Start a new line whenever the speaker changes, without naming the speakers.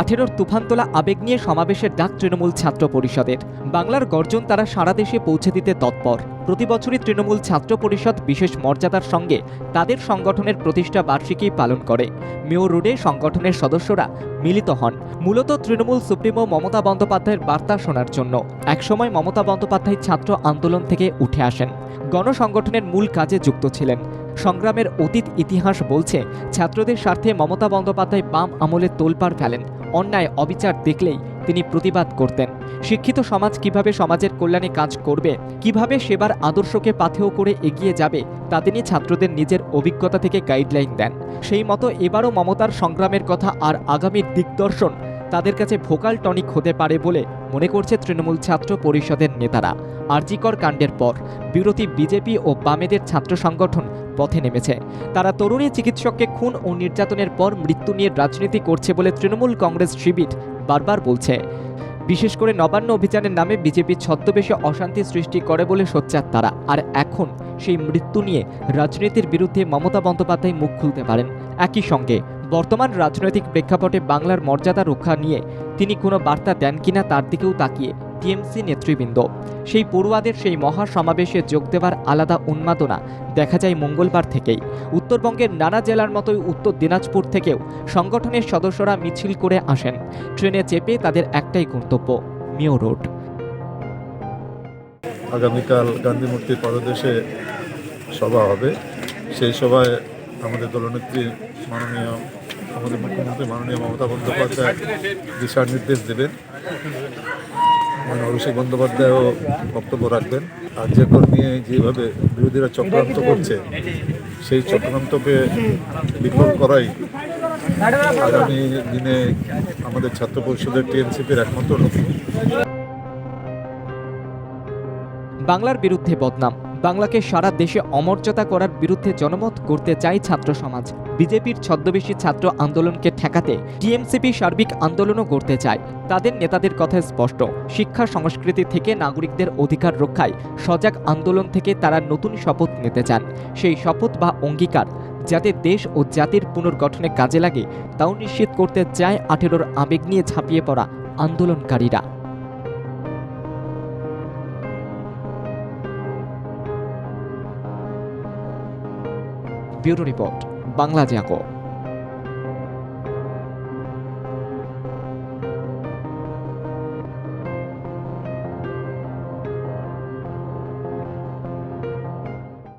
আঠেরোর তুফান তোলা আবেগ নিয়ে সমাবেশের ডাক তৃণমূল ছাত্র পরিষদের। বাংলার গর্জন তারা সারা দেশে পৌঁছে দিতে তৎপর। প্রতি বছরই তৃণমূল ছাত্র পরিষদ বিশেষ মর্যাদার সঙ্গে তাদের সংগঠনের প্রতিষ্ঠা বার্ষিকী পালন করে। মেয়র রোডে সংগঠনের সদস্যরা মিলিত হন। মূলত তৃণমূল সুপ্রিমো মমতা বন্দ্যোপাধ্যায়ের বার্তা শোনার জন্য। একসময় মমতা বন্দ্যোপাধ্যায় ছাত্র আন্দোলন থেকে উঠে আসেন। গণসংগঠনের মূল কাজে যুক্ত ছিলেন। সংগ্রামের অতীত ইতিহাস বলছে, ছাত্রদের স্বার্থে মমতা বন্দ্যোপাধ্যায় বাম আমলে তোলপাড় ফেলেন। অন্যায় অবিচার দেখলেই তিনি প্রতিবাদ করতেন। শিক্ষিত সমাজ কীভাবে সমাজের কল্যাণে কাজ করবে, কীভাবে সেবার আদর্শকে পাথেয় করে এগিয়ে যাবে, তা তিনি ছাত্রদের নিজের অভিজ্ঞতা থেকে গাইডলাইন দেন। সেই মতো এবারও মমতার সংগ্রামের কথা আর আগামীর দিগদর্শন তাদের কাছে ভোকাল টনিক হতে পারে বলে মনে করছে তৃণমূল ছাত্র পরিষদের নেতারা। আরজিকর কাণ্ডের পর বিরোধী বিজেপি ও বামেদের ছাত্র সংগঠন পথে নেমেছে। তারা তরুণী চিকিৎসককে খুন ও নির্যাতনের পর মৃত্যু নিয়ে রাজনীতি করছে বলে তৃণমূল কংগ্রেস শিবির বারবার বলছে। বিশেষ করে নবান্ন অভিযানের নামে বিজেপি ছদ্মবেশে অশান্তি সৃষ্টি করে বলে সোচ্চার তারা। আর এখন সেই মৃত্যু নিয়ে রাজনীতির বিরুদ্ধে মমতা বন্দ্যোপাধ্যায় মুখ খুলতে পারেন। একই সঙ্গে বর্তমান রাজনৈতিক প্রেক্ষাপটে বাংলার মর্যাদা রক্ষা নিয়ে তিনি কোনো বার্তা দেন কিনা তার দিকেও তাকিয়ে টিএমসি নেতৃবৃন্দ। সেই পড়ুয়াদের সেই মহা সমাবেশে যোগ দেওয়ার আলাদা উন্মাদনা দেখা যায় মঙ্গলবার থেকেই। উত্তরবঙ্গের নানা জেলার মতোই উত্তর দিনাজপুর থেকেও সংগঠনের সদস্যরা মিছিল করে আসেন। ট্রেনে চেপে তাদের একটাই গন্তব্য মিও রোড।
আগামীকাল গান্ধী মূর্তির পদদেশে সভা হবে। সেই সভায় আমাদের দলনেত্রী মাননীয়, আমাদের মুখ্যমন্ত্রী মাননীয় মমতা বন্দ্যোপাধ্যায় দিশা নির্দেশ দেবেন। মানে অভিষেক বন্দ্যোপাধ্যায়ও বক্তব্য রাখবেন। কর নিয়ে যেভাবে বিরোধীরা চক্রান্ত করছে, সেই চক্রান্তকে বিফল করাই আগামী দিনে আমাদের ছাত্র পরিষদের টিএনসিপির একমাত্র লক্ষ্য
বাংলার বিরুদ্ধে বদনাম। বাংলাকে সারা দেশে অমর্যাদা করার বিরুদ্ধে জনমত করতে চায় ছাত্র সমাজ। বিজেপির ছদ্মবেশী ছাত্র আন্দোলনকে ঠেকাতে টিএমসিপি সার্বিক আন্দোলনও করতে চায়। তাদের নেতাদের কথা স্পষ্ট। শিক্ষা সংস্কৃতি থেকে নাগরিকদের অধিকার রক্ষায় সজাগ আন্দোলন থেকে তারা নতুন শপথ নিতে চান। সেই শপথ বা অঙ্গীকার যাতে দেশ ও জাতির পুনর্গঠনে কাজে লাগে, তাও নিশ্চিত করতে চায় আঠেরোর আবেগ নিয়ে ঝাঁপিয়ে পড়া আন্দোলনকারীরা। ব্যুরো রিপোর্ট বাংলা জাগো